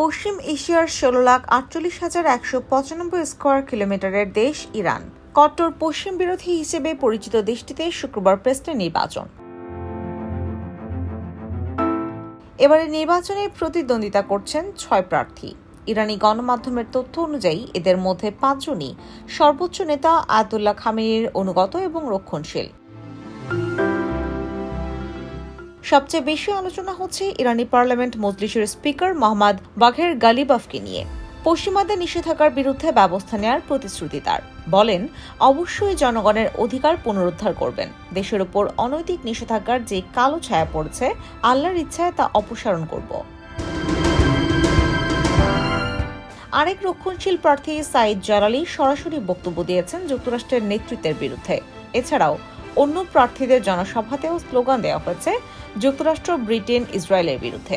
পশ্চিম এশিয়ার ষোলো লাখ আটচল্লিশ হাজার একশো পঁচানব্বই স্কোয়ার কিলোমিটারের দেশ ইরান। কট্টর পশ্চিম বিরোধী হিসেবে পরিচিত দেশটিতে শুক্রবার প্রেসিডেন্ট নির্বাচন। এবারে নির্বাচনে প্রতিদ্বন্দ্বিতা করছেন ছয় প্রার্থী। ইরানি গণমাধ্যমের তথ্য অনুযায়ী এদের মধ্যে পাঁচজনই সর্বোচ্চ নেতা আয়াতুল্লাহ খামেনির অনুগত এবং রক্ষণশীল। সবচেয়ে বেশি আলোচনা হচ্ছে ইরানি পার্লামেন্ট মজলিসের স্পিকার মোহাম্মদ বাঘের গালিবাফকে নিয়ে। পশ্চিমাদের নিষেধাজ্ঞার বিরুদ্ধে ব্যবস্থা নেওয়ার প্রতিশ্রুতি তার। বলেন, অবশ্যই জনগণের অধিকার পুনরুদ্ধার করবেন। দেশের ওপর অনৈতিক নিষেধাজ্ঞার যে কালো ছায়া পড়ছে, আল্লাহর ইচ্ছায় তা অপসারণ করব। আরেক রক্ষণশীল প্রার্থী সাইদ জালালি সরাসরি বক্তব্য দিয়েছেন যুক্তরাষ্ট্রের নেতৃত্বের বিরুদ্ধে। এছাড়াও অন্য প্রার্থীদের জনসভাতেও স্লোগান দেওয়া হয়েছে যুক্তরাষ্ট্র, ব্রিটেন, ইসরায়েলের বিরুদ্ধে।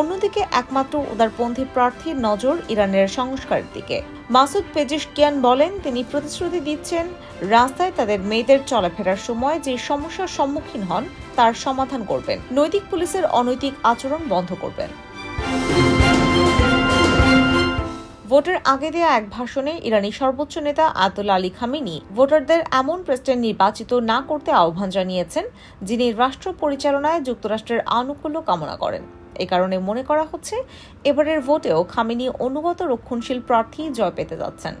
অন্যদিকে একমাত্র উদারপন্থী প্রার্থীর নজর ইরানের সংস্কারের দিকে। মাসুদ পেজিশকিয়ান বলেন, তিনি প্রতিশ্রুতি দিচ্ছেন, রাস্তায় তাদের মেয়েদের চলাফেরার সময় যে সমস্যার সম্মুখীন হন তার সমাধান করবেন। নৈতিক পুলিশের অনৈতিক আচরণ বন্ধ করবেন। ভোটের আগে দেয়া এক ভাষণে ইরানি সর্বোচ্চ নেতা আতুল আলী খামিনি ভোটারদের এমন প্রেসিডেন্ট নির্বাচিত না করতে আহ্বান জানিয়েছেন, যিনি রাষ্ট্র পরিচালনায় যুক্তরাষ্ট্রের আনুকূল্য কামনা করেন। এ কারণে মনে করা হচ্ছে, এবারের ভোটেও খামিনি অনুগত রক্ষণশীল প্রার্থী জয় পেতে যাচ্ছেন।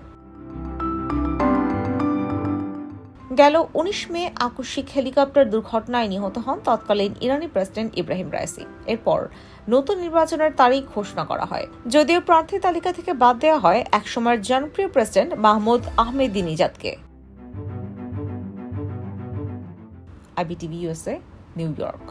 গেল উনিশ মে আকস্মিক হেলিকপ্টার দুর্ঘটনায় নিহত হন তৎকালীন ইরানি প্রেসিডেন্ট ইব্রাহিম রাইসি। এরপর নতুন নির্বাচনের তারিখ ঘোষণা করা হয়। যদিও প্রার্থী তালিকা থেকে বাদ দেওয়া হয় একসময়ের জনপ্রিয় president Mahmoud আহমেদিনিজাদকে। IBTV USA New York.